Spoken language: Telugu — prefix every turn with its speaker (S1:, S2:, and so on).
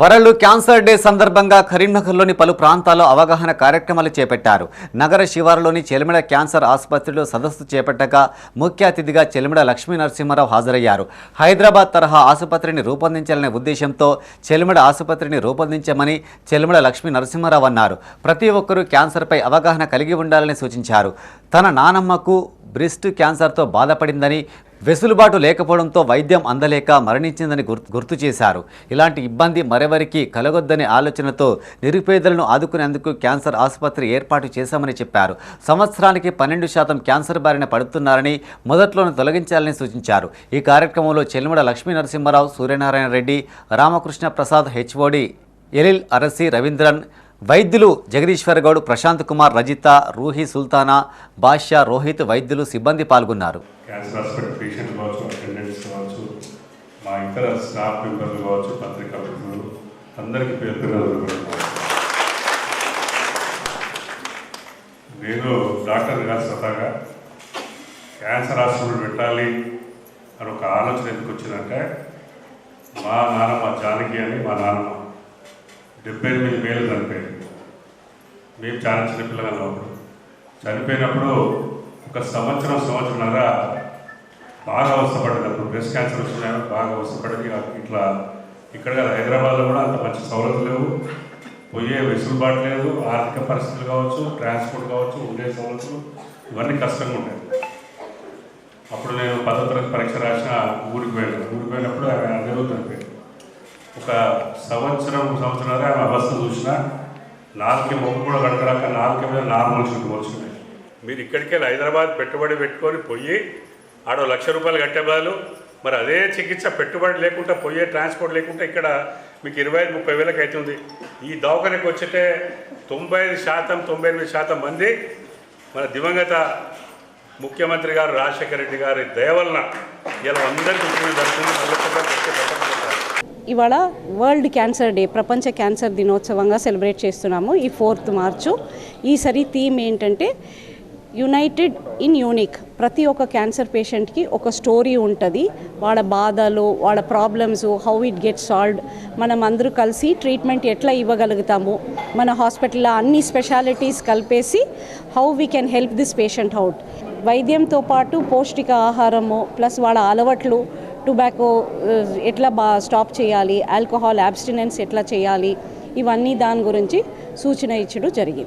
S1: వరల్డ్ క్యాన్సర్ డే సందర్భంగా కరీంనగర్లోని పలు ప్రాంతాల్లో అవగాహన కార్యక్రమాలు చేపట్టారు. నగర శివారులోని చెలిమిడ క్యాన్సర్ ఆసుపత్రిలో సదస్సు చేపట్టగా ముఖ్య అతిథిగా చెలిమిడ లక్ష్మీ నరసింహారావు హాజరయ్యారు. హైదరాబాద్ తరహా ఆసుపత్రిని రూపొందించాలనే ఉద్దేశంతో చెలిమిడ ఆసుపత్రిని రూపొందించమని చెలిమిడ లక్ష్మీ నరసింహారావు అన్నారు. ప్రతి ఒక్కరూ క్యాన్సర్పై అవగాహన కలిగి ఉండాలని సూచించారు. తన నానమ్మకు బ్రెస్ట్ క్యాన్సర్తో బాధపడిందని వెసులుబాటు లేకపోవడంతో వైద్యం అందలేక మరణించిందని గుర్తు గుర్తు చేశారు. ఇలాంటి ఇబ్బంది మరెవరికి కలగొద్దనే ఆలోచనతో నిరుపేదలను ఆదుకునేందుకు క్యాన్సర్ ఆసుపత్రి ఏర్పాటు చేశామని చెప్పారు. సంవత్సరానికి పన్నెండు శాతం క్యాన్సర్ బారిన పడుతున్నారని మొదట్లోనే తొలగించాలని సూచించారు. ఈ కార్యక్రమంలో చెల్మడ లక్ష్మీ నరసింహారావు సూర్యనారాయణ రెడ్డి రామకృష్ణ ప్రసాద్ హెచ్ఓడి ఎలిల్ అరసి రవీంద్రన్ వైద్యులు జగదీశ్వర్ గౌడ్ ప్రశాంత్ కుమార్ రజిత రూహి సుల్తానా బాషా రోహిత్ వైద్యులు సిబ్బంది పాల్గొన్నారు.
S2: క్యాన్సర్ హాస్పిటల్ పేషెంట్ కావచ్చు అటెండెంట్స్ కావచ్చు మా ఇతర స్టాఫ్ మెంబర్లు కావచ్చు పత్రికా మిత్రులు అందరికీ పేరు నేను డాక్టర్ గారు స్వతహాగా క్యాన్సర్ హాస్పిటల్ పెట్టాలి అని ఒక ఆలోచన ఎందుకు వచ్చిందంటే మా నాన్నమ్మ జానకి అని మా నాన్నమ్మ డెబ్బై ఎనిమిది వేలు చనిపోయింది మేము చాలా చిన్నపిల్లగా ఉన్నప్పుడు చనిపోయినప్పుడు ఒక సంవత్సరం సంవత్సరంన్నర బాగా అవసరపడ్డది అప్పుడు బ్రెస్ట్ క్యాన్సర్ వచ్చిన బాగా అవసరపడింది ఇట్లా ఇక్కడ కాదు, హైదరాబాద్లో కూడా అంత మంచి సౌలతులు లేవు. పోయే వెసులుబాటు లేదు. ఆర్థిక పరిస్థితులు కావచ్చు ట్రాన్స్పోర్ట్ కావచ్చు ఉండే సౌలతులు ఇవన్నీ కష్టంగా ఉంటాయి. అప్పుడు నేను పదో తరగతి పరీక్ష రాసిన ఊరికి వెళ్ళాను. ఊరికి పోయినప్పుడు ఆమె అదే ఒక సంవత్సరం సంవత్సరాలు ఆమె అవస్థ చూసినా నాలుగు మొగ్గు కూడా కడకరాక నాలుగు మీద నార్మల్ షూట్ వచ్చినాయి మీరు ఇక్కడికి వెళ్ళి హైదరాబాద్ పెట్టుబడి పెట్టుకొని పోయి ఆడో లక్ష రూపాయలు కట్టే బదులు మరి అదే చికిత్స పెట్టుబడి లేకుండా పోయే ట్రాన్స్పోర్ట్ లేకుండా ఇక్కడ మీకు ఇరవై ఐదు ముప్పై వేలకు అవుతుంది ఈ దవాఖానకి వచ్చితే తొంభై ఐదు శాతం తొంభై ఎనిమిది శాతం మంది మన దివంగత ముఖ్యమంత్రి గారు రాజశేఖర రెడ్డి గారి దయ వలన ఇలా అందరికీ ఉపయోగం
S3: ఇవాళ వరల్డ్ క్యాన్సర్ డే ప్రపంచ క్యాన్సర్ దినోత్సవంగా సెలబ్రేట్ చేస్తున్నాము ఈ ఫోర్త్ మార్చు ఈసారి థీమ్ ఏంటంటే యునైటెడ్ ఇన్ యూనిక్ ప్రతి ఒక్క క్యాన్సర్ పేషెంట్కి ఒక స్టోరీ ఉంటుంది. వాళ్ళ బాధలు వాళ్ళ problems how it get solved మనం అందరూ కలిసి ట్రీట్మెంట్ ఎట్లా ఇవ్వగలుగుతాము? మన హాస్పిటల్లో అన్ని స్పెషాలిటీస్ కలిపేసి how we can help this patient out వైద్యంతో పాటు పౌష్టిక ఆహారము ప్లస్ వాళ్ళ అలవాట్లు టొబాకో ఎట్లా బా స్టాప్ చేయాలి ఆల్కహాల్ అబ్స్టినెన్స్ ఎట్లా చేయాలి ఇవన్నీ దాని గురించి సూచన ఇచ్చడం జరిగింది.